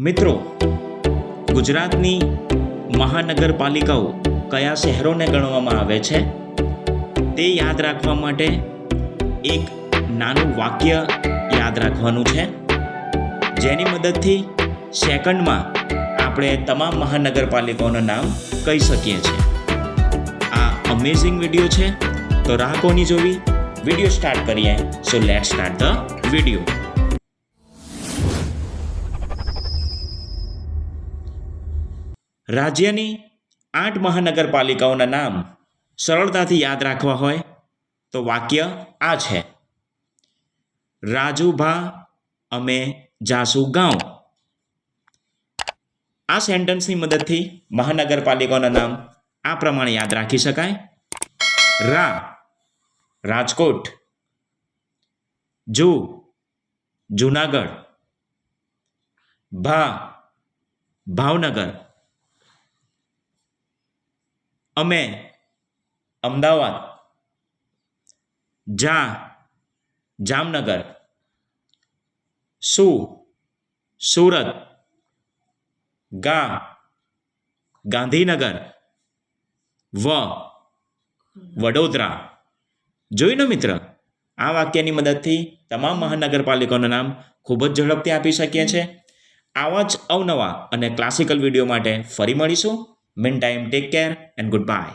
મિત્રો, ગુજરાતની મહાનગરપાલિકાઓ કયા શહેરોને ગણવામાં આવે છે? તે યાદ રાખવા માટે એક નાનું વાક્ય યાદ રાખવાનું છે. જેની મદદથી સેકન્ડમાં આપણે તમામ મહાનગરપાલિકાઓના નામ કહી શકીએ છીએ. આ અમેઝિંગ વીડિયો છે. તો રાહ કોની જોવી? વીડિયો સ્ટાર્ટ કરીએ. So let start the video રાજ્યની આઠ મહાનગરપાલિકાઓના નામ સરળતાથી યાદ રાખવા હોય તો વાક્ય આ છે. રાજુભા, અમે જાસુ ગાંવ. આ સેન્ટેન્સની મદદથી મહાનગરપાલિકાઓના નામ આ પ્રમાણે યાદ રાખી શકાય. રા, રાજકોટ. જુ, જુનાગઢ. ભા, ભાવનગર. અમે અમદાવાદ જા જામનગર, સુ, સુરત, ગા, ગાંધીનગર, વ, વડોદરા. જોઈને મિત્ર, આ વાક્યની મદદથી તમામ મહાનગરપાલિકાઓનું નામ ખૂબ જ ઝડપથી આપી શકીએ છીએ. આવા જ અવનવા અને ક્લાસિકલ વીડિયો માટે ફરી મળીશું. Meantime, take care and goodbye.